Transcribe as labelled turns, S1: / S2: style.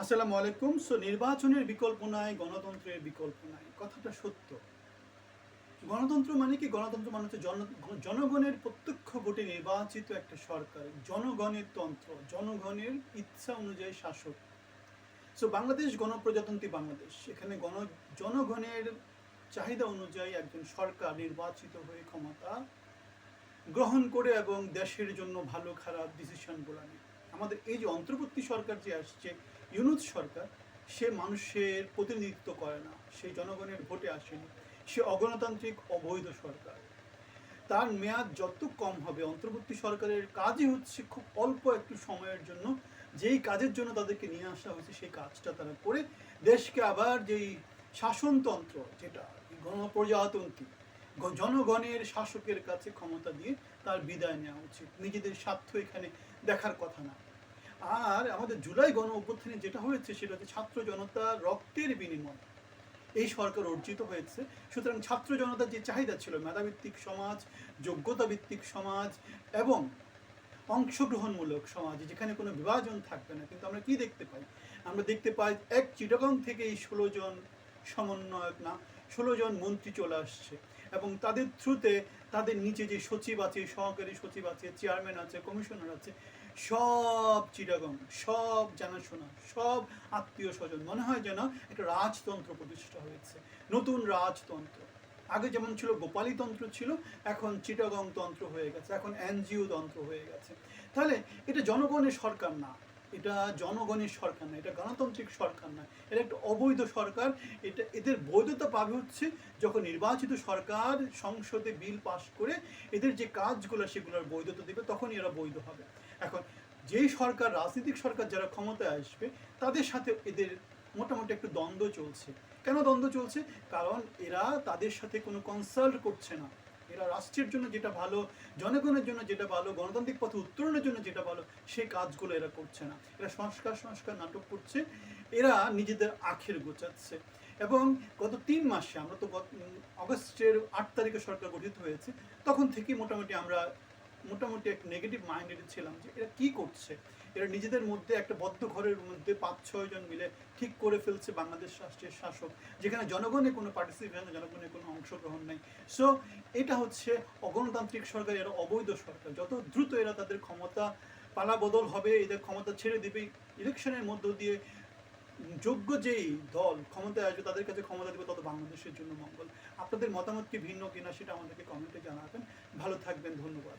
S1: আসসালামু আলাইকুম। সো নির্বাচনের বিকল্প নাই, গণতন্ত্রের বিকল্প নাই। কথাটা সত্য। গণতন্ত্র মানে কি? গণতন্ত্র মানে হচ্ছে জনগণের প্রত্যক্ষ ভোটে নির্বাচিত একটা সরকার, জনগণের তন্ত্র, জনগণের ইচ্ছা অনুযায়ী শাসক। সো বাংলাদেশ গণপ্রজাতন্ত্রী বাংলাদেশ। এখানে গণ জনগণের চাহিদা অনুযায়ী একজন সরকার নির্বাচিত হয়ে ক্ষমতা গ্রহণ করে এবং দেশের জন্য ভালো, খারাপ ডিসিশনগুলো নেয়। আমাদের এই যে অন্তর্বর্তী সরকার যে আসছে, ইউনুস সরকার, সে মানুষের প্রতিনিধিত্ব করে না, সে জনগণের ভোটে আসেনি, সে অগণতান্ত্রিক, অবৈধ সরকার। তার মেয়াদ যত কম হবে, অন্তর্বর্তী সরকারের কাজই হচ্ছে খুব অল্প একটু সময়ের জন্য, যেই কাজের জন্য তাদেরকে নিয়ে আসা হয়েছে, সেই কাজটা তারা করে দেশকে আবার যেই শাসনতন্ত্র, যেটা গণপ্রজাতন্ত্রী জনগণের শাসকের কাছে ক্ষমতা দিয়ে তার বিদায় নেওয়া উচিত। নিজেদের স্বার্থ এখানে দেখার কথা না। আর আমাদের জুলাই গণ অভ্যুত্থানে যেটা হয়েছে সেটা হচ্ছে ছাত্র জনতার রক্তের বিনিময়। এই সরকার অর্জিত হয়েছে। সুতরাং ছাত্র জনতার যে চাহিদা ছিল, মেধাভিত্তিক সমাজ যোগ্যতা ভিত্তিক সমাজ এবং অংশগ্রহণমূলক সমাজ, যেখানে কোনো বিভাজন থাকবে না। কিন্তু আমরা কি দেখতে পাই? আমরা দেখতে পাই এক চিটাগং থেকে এই ষোলো জন সমন্বয়ক না, ষোলো জন মন্ত্রী চলে আসছে এবং তাদের থ্রুতে তাদের নিচে যে সচিব আছে, সহকারী সচিব আছে চেয়ারম্যান আছে কমিশনার আছে সব চিটাগং, সব জানাশোনা, সব আত্মীয় স্বজন মনে হয় যেন একটা রাজতন্ত্র প্রতিষ্ঠা হয়েছে। নতুন রাজতন্ত্র। আগে যেমন ছিল গোপালী তন্ত্র ছিল, এখন চিটাগং তন্ত্র হয়ে গেছে, এখন এনজিও তন্ত্র হয়ে গেছে। তাহলে এটা জনগণের সরকার না। এটা জনগণের সরকার না এটা গণতান্ত্রিক সরকার না এটা একটা অবৈধ সরকার। এটা, এদের বৈধতা পাবে হচ্ছে যখন নির্বাচিত সরকার সংসদে বিল পাশ করে এদের যে কাজগুলো সেগুলোর বৈধতা দেবে, তখনই এরা বৈধ হবে। এখন যেই সরকার, রাজনৈতিক সরকার যারা ক্ষমতায় আসবে, তাদের সাথে এদের মোটামুটি একটু দ্বন্দ্ব চলছে। কেন দ্বন্দ্ব চলছে? কারণ এরা তাদের সাথে কোনো কনসাল্ট করছে না। এরা রাষ্ট্রের জন্য যেটা ভালো, জনগণের জন্য যেটা ভালো, গণতান্ত্রিক পথে উত্তরণের জন্য যেটা ভালো, সেই কাজগুলো এরা করছে না। এরা সংস্কার সংস্কার নাটক করছে। এরা নিজেদের আখের গোচাচ্ছে এবং গত তিন মাসে আমরা তো অগস্টের আট তারিখে সরকার গঠিত হয়েছে, তখন থেকে মোটামুটি আমরা মোটামুটি এক নেগেটিভ মাইন্ডেড ছিলাম যে এরা কি করছে? এরা নিজেদের মধ্যে একটা বদ্ধ ঘরের মধ্যে পাঁচ, ছয় জন মিলে ঠিক করে ফেলছে বাংলাদেশ রাষ্ট্রের শাসক, যেখানে জনগণের কোনো পার্টিসিপেশন জনগণের কোনো অংশগ্রহণ নেই। সো এটা হচ্ছে অগণতান্ত্রিক সরকার, এরা অবৈধ সরকার। যত দ্রুত এরা তাদের ক্ষমতা পালা বদল হবে, এদের ক্ষমতা ছেড়ে দেবে, ইলেকশনের মধ্য দিয়ে যোগ্য যেই দল ক্ষমতায় আসবে, তাদের কাছে ক্ষমতা দেবে তত বাংলাদেশের জন্য মঙ্গল। আপনাদের মতামত কি ভিন্ন কিনা, সেটা আমাদেরকে কমেন্টে জানাবেন। ভালো থাকবেন, ধন্যবাদ।